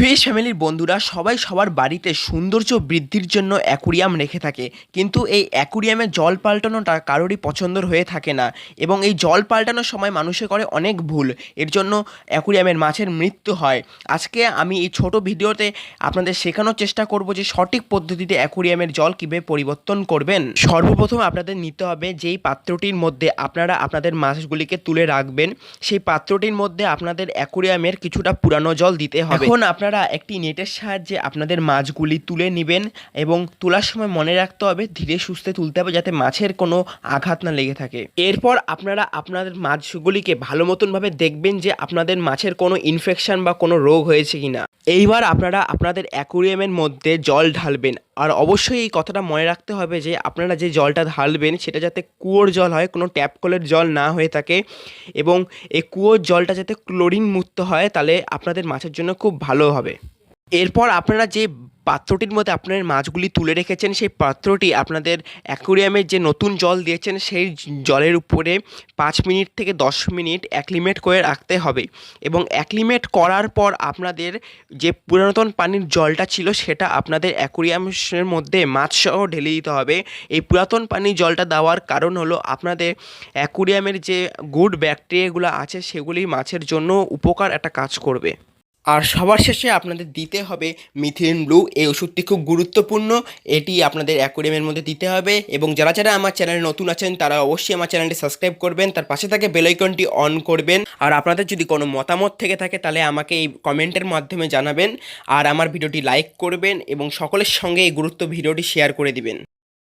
Fish ফ্যামিলির বন্ধুরা সবাই সবার বাড়িতে সৌন্দর্য বৃদ্ধির জন্য অ্যাকুরিয়াম রেখে থাকে। কিন্তু এই অ্যাকুরিয়ামে জল পাল্টানোটা কারোরই পছন্দর হয়ে থাকে না এবং এই জল পাল্টানোর সময় মানুষে করে অনেক ভুল। এর জন্য অ্যাকুরিয়ামের মাছের মৃত্যু হয়। আজকে আমি এই ছোট ভিডিওতে আপনাদের শেখানোর চেষ্টা করব যে সঠিক পদ্ধতিতে অ্যাকুরিয়ামের জল কীভাবে পরিবর্তন করবেন। সর্বপ্রথম আপনাদের নিতে হবে যেই পাত্রটির মধ্যে আপনারা আপনাদের মাছগুলিকে তুলে রাখবেন। সেই পাত্রটির মধ্যে আপনাদের অ্যাকুরিয়ামের কিছুটা পুরানো জল দিতে হবে। এখন আপনারা একটি নেটের সাহায্যে আপনাদের মাছগুলি তুলে নেবেন এবং তোলার সময় মনে রাখতে হবে, ধীরে সুস্থে তুলতে হবে যাতে মাছের কোনো আঘাত না লেগে থাকে। এরপর আপনারা আপনাদের মাছগুলিকে ভালো মতনভাবে দেখবেন যে আপনাদের মাছের কোনো ইনফেকশন বা কোনো রোগ হয়েছে কি না এইবার আপনারা আপনাদের অ্যাকুরিয়ামের মধ্যে জল ঢালবেন। আর অবশ্যই এই কথাটা মনে রাখতে হবে যে আপনারা যে জলটা ঢালবেন, সেটা যাতে কুয়োর জল হয়, কোনো ট্যাপ কলের জল না হয়ে থাকে এবং এই কুয়োর জলটা যাতে ক্লোরিন মুক্ত হয়, তাহলে আপনাদের মাছের জন্য খুব ভালো হবে। এরপর আপনারা যে পাত্রটির মধ্যে আপনার মাছগুলি তুলে রেখেছেন, সেই পাত্রটি আপনাদের অ্যাকুরিয়ামের যে নতুন জল দিয়েছেন, সেই জলের উপরে পাঁচ মিনিট থেকে দশ মিনিট অ্যাক্লিমেট করে রাখতে হবে এবং অ্যাক্লিমেট করার পর আপনাদের যে পুরাতন পানির জলটা ছিল, সেটা আপনাদের অ্যাকুরিয়ামের মধ্যে মাছসহ ঢেলে দিতে হবে। এই পুরাতন পানির জলটা দেওয়ার কারণ হলো আপনাদের অ্যাকুরিয়ামের যে গুড ব্যাকটেরিয়াগুলো আছে, সেগুলি মাছের জন্য উপকার একটা কাজ করবে। আর সবার শেষে আপনাদের দিতে হবে মিথিলিন ব্লু এই ওষুধটি খুব গুরুত্বপূর্ণ। এটি আপনাদের অ্যাকোরিয়ামের মধ্যে দিতে হবে এবং যারা যারা আমার চ্যানেলে নতুন আছেন, তারা অবশ্যই আমার চ্যানেলটি সাবস্ক্রাইব করবেন। তার পাশে থাকে বেলাইকনটি অন করবেন। আর আপনাদের যদি কোনো মতামত থেকে থাকে, তাহলে আমাকে এই কমেন্টের মাধ্যমে জানাবেন। আর আমার ভিডিওটি লাইক করবেন এবং সকলের সঙ্গে এই গুরুত্ব ভিডিওটি শেয়ার করে দিবেন।